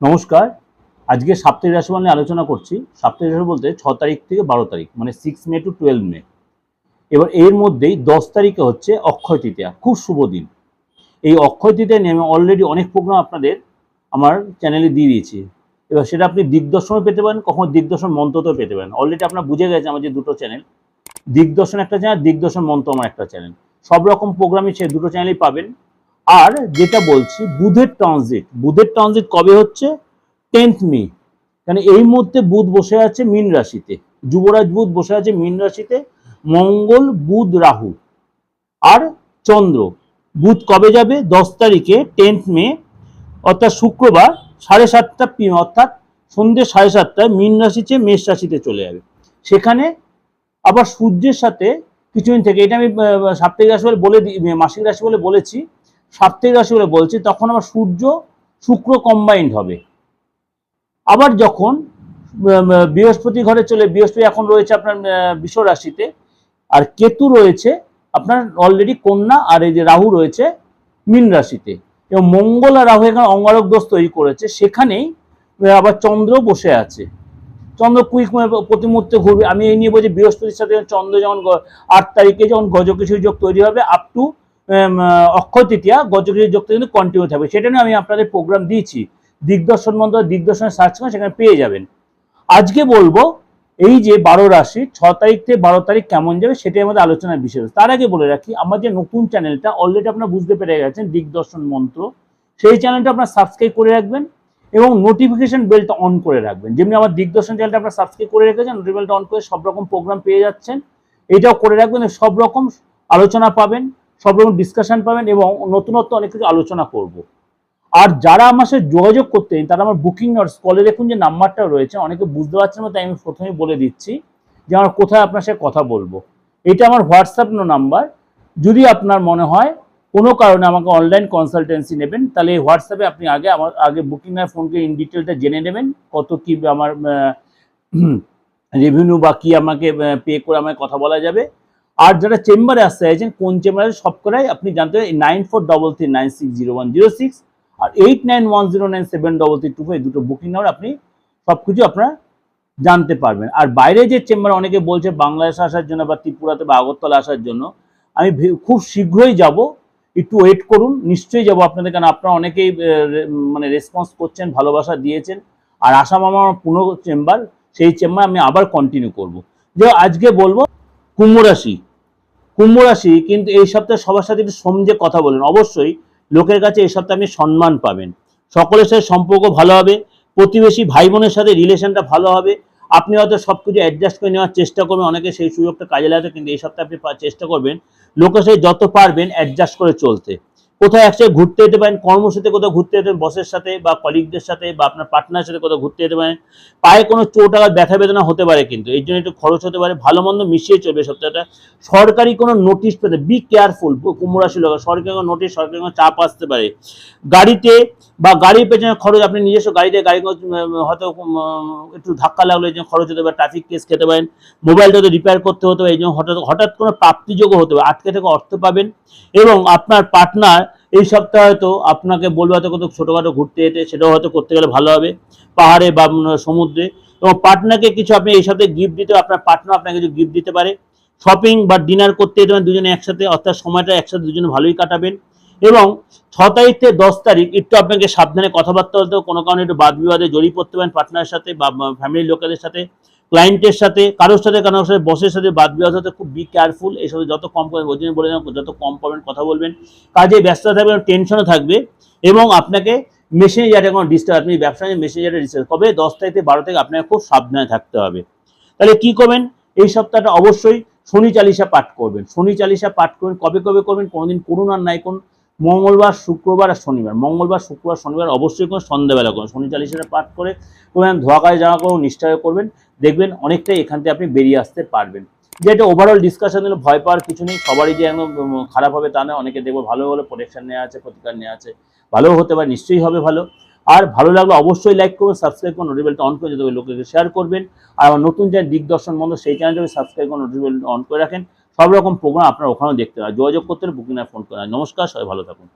নমস্কার। আজকে সাপ্তাহিক রাশিফল নিয়ে আলোচনা করছি। সাপ্তাহিক রাশি বলতে ছ তারিখ থেকে বারো তারিখ মানে six May to twelve May. এবার এর মধ্যেই দশ তারিখে হচ্ছে অক্ষয় তৃতীয়া। খুব শুভ দিন। এই অক্ষয় তৃতীয়া নিয়ে আমি অলরেডি অনেক প্রোগ্রাম আপনাদের আমার চ্যানেলে দিয়ে দিয়েছি। এবার সেটা আপনি দিগদর্শনও পেতে পারেন, কখনো দিগদর্শন মন্ত্রতেও পেতে পারেন। অলরেডি আপনার বুঝে গেছে আমার যে দুটো চ্যানেল দিগদর্শন একটা চ্যানেল দিগদর্শন মন্ত্র আমার একটা চ্যানেল সব রকম প্রোগ্রামই সে দুটো চ্যানেলেই পাবেন। আর যেটা বলছি, বুধের ট্রানজিট বুধের ট্রানজিট কবে হচ্ছে? টেন্থ মে কারণ এই মুহূর্তে বুধ বসে আছে মীন রাশিতে। যুবরাজ বুধ বসে আছে মীন রাশিতে। মঙ্গল, বুধ, রাহু। আর চন্দ্র। বুধ কবে যাবে? দশ তারিখে টেন্থ মে অর্থাৎ শুক্রবার, সাড়ে সাতটা পি- অর্থাৎ সন্ধ্যে সাড়ে সাতটায় মীন রাশিতে মেষ রাশিতে চলে যাবে। সেখানে আবার সূর্যের সাথে, কিছুদিন থেকে, এটা আমি সাপ্তাহিক রাশি বলে বলে মাসিক রাশি বলে বলেছি সাপ্তাহিক রাশি বলে বলছি, তখন আবার সূর্য শুক্র কম্বাইন্ড হবে। আবার যখন বৃহস্পতি ঘরে চলে, বৃহস্পতি এখন রয়েছে আপনার বিশ্ব রাশিতে, আর কেতু রয়েছে আপনার অলরেডি কন্যা, আর এই যে রাহু রয়েছে মীন রাশিতে। এবং মঙ্গল আর রাহু এখানে অঙ্গারক দোষ তৈরি করেছে, সেখানেই আবার চন্দ্র বসে আছে। চন্দ্র কুইক প্রতি মুহূর্তে ঘুরবে। আমি এই নিয়ে বলছি, বৃহস্পতির সাথে চন্দ্র যখন গ- আট তারিখে যখন গজকেশরী যোগ তৈরি হবে আপ টু অক্ষয় তৃতীয়া গজকেশরী যোগটা কিন্তু কন্টিনিউ থাকবে। সেটা নিয়ে আমি আপনাদের প্রোগ্রাম দিয়েছি। দিগদর্শন মন্ত্র দিগদর্শনে সার্চ করে সেখানে পেয়ে যাবেন। আজকে বলব, এই যে বারো রাশি, ছ তারিখ থেকে বারো তারিখ কেমন যাবে সেটাই আমাদের আলোচনার বিষয়। তার আগে বলে রাখি, আমার যে নতুন চ্যানেলটা অলরেডি আপনারা বুঝতে পেরে গেছেন, দিগদর্শন মন্ত্র। সেই চ্যানেলটা আপনারা সাবস্ক্রাইব করে রাখবেন এবং নোটিফিকেশন বেলটা অন করে রাখবেন। যেমনি আমার দিগদর্শন চ্যানেলটা আপনারা সাবস্ক্রাইব করে রেখেছেন নোটিফিকেশনটা অন করে সব রকম প্রোগ্রাম পেয়ে যাচ্ছেন। এটাও করে রাখবেন সব রকম আলোচনা পাবেন। সব রকম ডিসকাশন পাবেন এবং নতুনত্ব অনেক কিছু আলোচনা করব। আর যারা আমার সাথে যোগাযোগ করতে তারা আমার বুকিং নটস কলে দেখুন যে নাম্বারটা রয়েছে, অনেকে বুঝতে পারছেন না, তাই আমি প্রথমেই বলে দিচ্ছি যে আমার কোথায় আপনার সাথে কথা বলব। এটা আমার হোয়াটসঅ্যাপ নাম্বার। যদি আপনার মনে হয় কোনো কারণে আমাকে অনলাইন কনসালটেন্সি নেবেন, তাহলে হোয়াটসঅ্যাপে আপনি আগে আমার, আগে বুকিং এর ফোনকে ইন ডিটেলটা জেনে নেবেন, কত কি আমার রেভিনিউ বা কী আমাকে পে করে আমাকে কথা বলা যাবে। আর যারা চেম্বারে আসতে চাইছেন, কোন চেম্বারে সব করাই আপনি জানতে পারেন nine four double three nine six zero one zero six আর eight nine one zero nine seven double three two five দুটো বুকিং নাম্বার আপনি সব কিছু আপনারা জানতে পারবেন। আর বাইরে যে চেম্বার অনেকে বলছে বাংলাদেশে আসার জন্য বা ত্রিপুরাতে বা আগরতলা আসার জন্য, আমি খুব শীঘ্রই যাব। একটু ওয়েট করুন, নিশ্চয়ই যাব আপনাদের, কারণ আপনারা অনেকেই মানে রেসপন্স করছেন, ভালোবাসা দিয়েছেন। আর আসাম আমার পুনঃ চেম্বার সেই চেম্বার আমি আবার কন্টিনিউ করব। যে আজকে বলব, কুম্ভ রাশি। কুম্ভ রাশি কিন্তু এই সপ্তাহে সবার সাথে একটু সমঝে কথা বলেন অবশ্যই লোকের কাছে এই সপ্তাহে আপনি সম্মান পাবেন। সকলের সাথে সম্পর্ক ভালো হবে, প্রতিবেশী ভাই বোনের সাথে রিলেশনটা ভালো হবে। আপনি হয়তো সব কিছু অ্যাডজাস্ট করে নেওয়ার চেষ্টা করবেন, অনেকে সেই সুযোগটা কাজে লাগাতে, কিন্তু এই সপ্তাহে আপনি চেষ্টা করবেন, লোকের সাথে যত পারবেন অ্যাডজাস্ট করে চলতে। কোথাও একসাথে ঘুরতে যেতে পারেন, কর্মসূচিতে কোথাও ঘুরতে যেতে পারেন বসের সাথে বা কলিগদের সাথে বা আপনার পার্টনারের সাথে কোথাও ঘুরতে যেতে পারেন, পায়ে কোনো চোট আঘাত, ব্যথা, বেদনা হতে পারে কিন্তু এই জন্য একটু খরচ হতে পারে, ভালো মন্দ মিশিয়ে চলবে সপ্তাহটা। সরকারি কোনো নোটিশ পেতে বি কেয়ারফুল কুমড়াশি লোক, সরকারি কোনো নোটিশ সরকারি কোনো চাপ আসতে পারে। গাড়িতে বা গাড়ির পেছনে খরচ, আপনি নিজস্ব গাড়িতে গাড়ি হয়তো একটু ধাক্কা লাগলে জন্য খরচ হতে পারে ট্রাফিক কেস খেতে পারেন মোবাইলটা তো রিপেয়ার করতে হতে পারে, এই জন্য হঠাৎ হঠাৎ কোনো প্রাপ্তিযোগ্য হতে পারে, আটকে থেকে অর্থ পাবেন এবং আপনার পার্টনার এই সপ্তাহে হয়তো আপনাকে বলবে হয়তো কোথাও ছোটোখাটো ঘুরতে যেতে, সেটাও হয়তো করতে গেলে ভালো হবে। পাহাড়ে বা সমুদ্রে। এবং পার্টনারকে কিছু আপনি এই সপ্তাহে গিফট দিতে, আপনার পার্টনার আপনাকে কিছু গিফট দিতে পারে। শপিং বা ডিনার করতে যেতে পারেন দুজনে একসাথে, অর্থাৎ সময়টা একসাথে দুজনে ভালোই কাটাবেন। এবং ছ তারিখ থেকে দশ তারিখ একটু আপনাকে সাবধানে কথাবার্তা বলতে কোনো কারণে একটু বাদ বিবাদে জড়িয়ে পড়তে পারেন পার্টনারের সাথে বা ফ্যামিলির লোকেদের সাথে। ক্লায়েন্টের সাথে, কারোর সাথে কারোর সাথে বসের সাথে বাদ বিবাদ হতে খুব বি কেয়ারফুল এসব যত কম করবেন ওই জন্য বলে যত কম পাবেন, কথা বলবেন। কাজে ব্যস্ত থাকবেন টেনশনও থাকবে এবং আপনাকে মেসেঞ্জারে কোনো ডিস্টার্ব আপনি ব্যবসা নিয়ে মেসেঞ্জারে ডিস্টার্ব কবে? দশ থেকে বারো থেকে আপনাকে খুব সাবধানে থাকতে হবে। তাহলে কি করবেন? এই সপ্তাহটা অবশ্যই শনি চালিশা পাঠ করবেন। শনি চালিশা পাঠ করবেন। কবে কবে করবেন? কোনোদিন করুন আর নাই কোন মঙ্গলবার, শুক্রবার আর শনিবার। মঙ্গলবার, শুক্রবার, শনিবার অবশ্যই কোনো সন্ধ্যাবেলা করুন। শনি চালিসাটা পাঠ করে করবেন ধোয়া কাজে জামা করুন নিষ্ঠায় করবেন। দেখবেন অনেকটাই এখান থেকে আপনি বেরিয়ে আসতে পারবেন। যে একটা ওভারঅল ডিসকাশন দিলে ভয় পাওয়ার কিছু নেই। সবারই যে একদম খারাপ হবে তা নয় অনেকে দেখব ভালো হলে প্রোটেকশন নেওয়া আছে, প্রতিকার নেওয়া আছে। ভালো হতে পারে, নিশ্চয়ই হবে ভালো। আর ভালো লাগলে অবশ্যই লাইক করবেন সাবস্ক্রাইব করুন নোটিফিকেশন অন করে যাতে লোকেকে শেয়ার করবেন। আর আমার নতুন যে দিগদর্শন বন্ধ, সেই চ্যানেলটাকে সাবস্ক্রাইব করুন নোটিফিকেশন অন করে রাখেন। সব রকম প্রোগ্রাম আপনারা ওখানেও দেখতে পারেন। যোগাযোগ করতে বুকিং বুকিং ফোন করেন নমস্কার, সবাই ভালো থাকুন।